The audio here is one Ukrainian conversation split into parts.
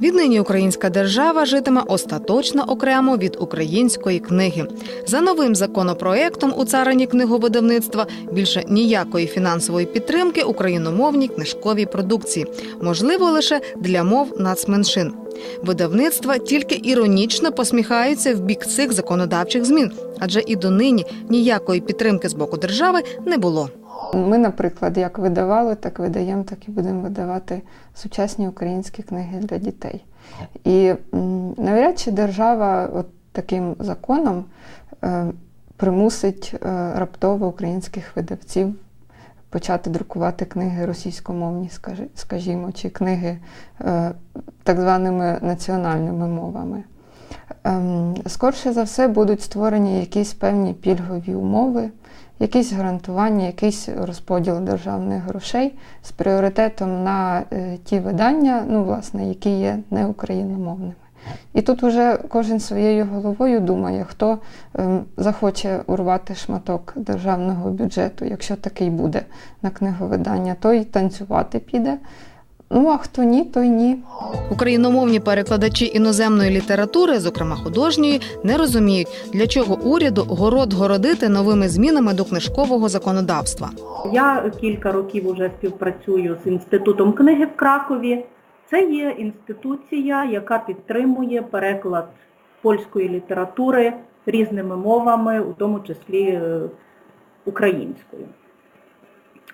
Віднині українська держава житиме остаточно окремо від української книги. За новим законопроектом у царині книговидавництва більше ніякої фінансової підтримки україномовній книжковій продукції, можливо лише для мов нацменшин. Видавництва тільки іронічно посміхаються в бік цих законодавчих змін, адже і донині ніякої підтримки з боку держави не було. Ми, наприклад, як видавали, так видаємо, так і будемо видавати сучасні українські книги для дітей. І навряд чи держава от таким законом е, примусить е, раптово українських видавців почати друкувати книги російськомовні, скажімо, чи книги е, так званими національними мовами. Ем, Скорше за все будуть створені якісь певні пільгові умови, якісь гарантування, якийсь розподіл державних грошей з пріоритетом на е, ті видання, ну, власне, які є неукраїномовними. І тут вже кожен своєю головою думає, хто ем, захоче урвати шматок державного бюджету, якщо такий буде на книговидання, той танцювати піде. Ну а хто ні, той ні. Україномовні перекладачі іноземної літератури, зокрема художньої, не розуміють, для чого уряду город городити новими змінами до книжкового законодавства. Я кілька років вже співпрацюю з інститутом книги в Кракові. Це є інституція, яка підтримує переклад польської літератури різними мовами, у тому числі е, українською.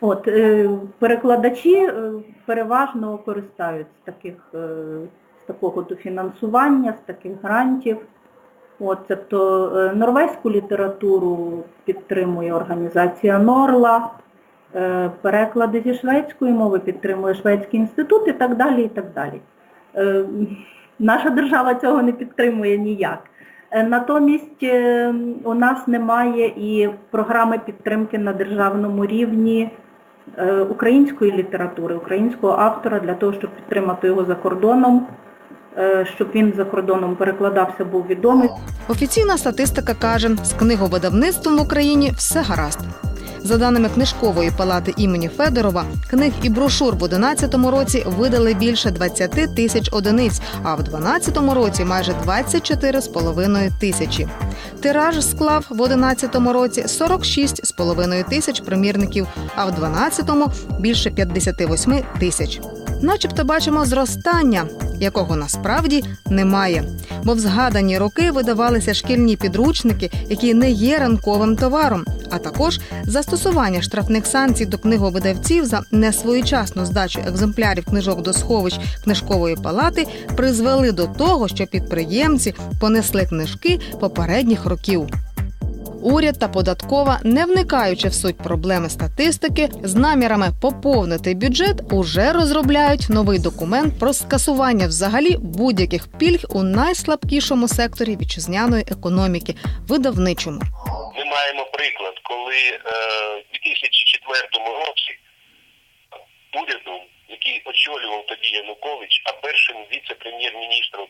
От, е, перекладачі е, переважно користаються з таких, е, з такого дофінансування, з таких грантів. От, тобто норвезьку літературу підтримує організація Норла, переклади зі шведської мови підтримує Шведський інститут і так далі. і так далі. Наша держава цього не підтримує ніяк. Натомість у нас немає і програми підтримки на державному рівні української літератури, українського автора для того, щоб підтримати його за кордоном, е, щоб він за кордоном перекладався, був відомий. Офіційна статистика каже, з книговидавництвом в Україні все гаразд. За даними книжкової палати імені Федорова, книг і брошур в 2011 році видали більше 20 тисяч одиниць, а в 2012 році майже 24,5 тисячі. Тираж склав в 2011 році 46,5 тисяч примірників, а в 2012 – більше 58 тисяч. Начебто бачимо зростання, якого насправді немає. Бо в згадані роки видавалися шкільні підручники, які не є ранковим товаром, а також застосування штрафних санкцій до книговидавців за несвоєчасну здачу екземплярів книжок до сховищ книжкової палати призвели до того, що підприємці понесли книжки попередніх років. Уряд та податкова, не вникаючи в суть проблеми статистики, з намірами поповнити бюджет, уже розробляють новий документ про скасування взагалі будь-яких пільг у найслабкішому секторі вітчизняної економіки видавничому. Маємо приклад, коли е, в 2004 році урядом, який очолював тоді Янукович, а першим віце-прем'єр-міністром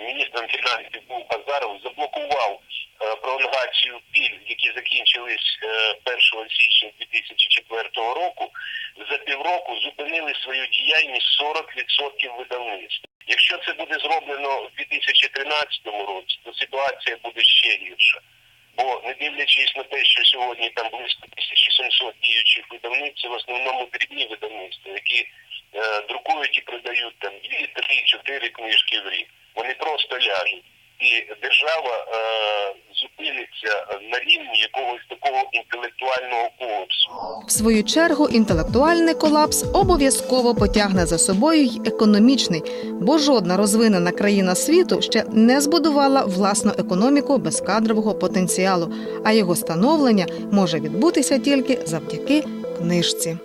міністром фінансів був Азаров, заблокував е, пролонгацію пільг, які закінчились е, 1 січня 2004 року. За півроку зупинили свою діяльність 40% видавництв. Якщо це буде зроблено в 2013 році, то ситуація буде ще гірша. Бо не дивлячись на те, що сьогодні там близько 1700 діючих видавництв, в основному дрібні видавництва, які е, друкують і продають там 2, 3, 4 книжки в рік. Вони просто ляжуть. І держава е, зупиниться на рівні якогось такого інтелектуального колапсу. В свою чергу інтелектуальний колапс обов'язково потягне за собою й економічний, бо жодна розвинена країна світу ще не збудувала власну економіку без кадрового потенціалу, а його становлення може відбутися тільки завдяки книжці.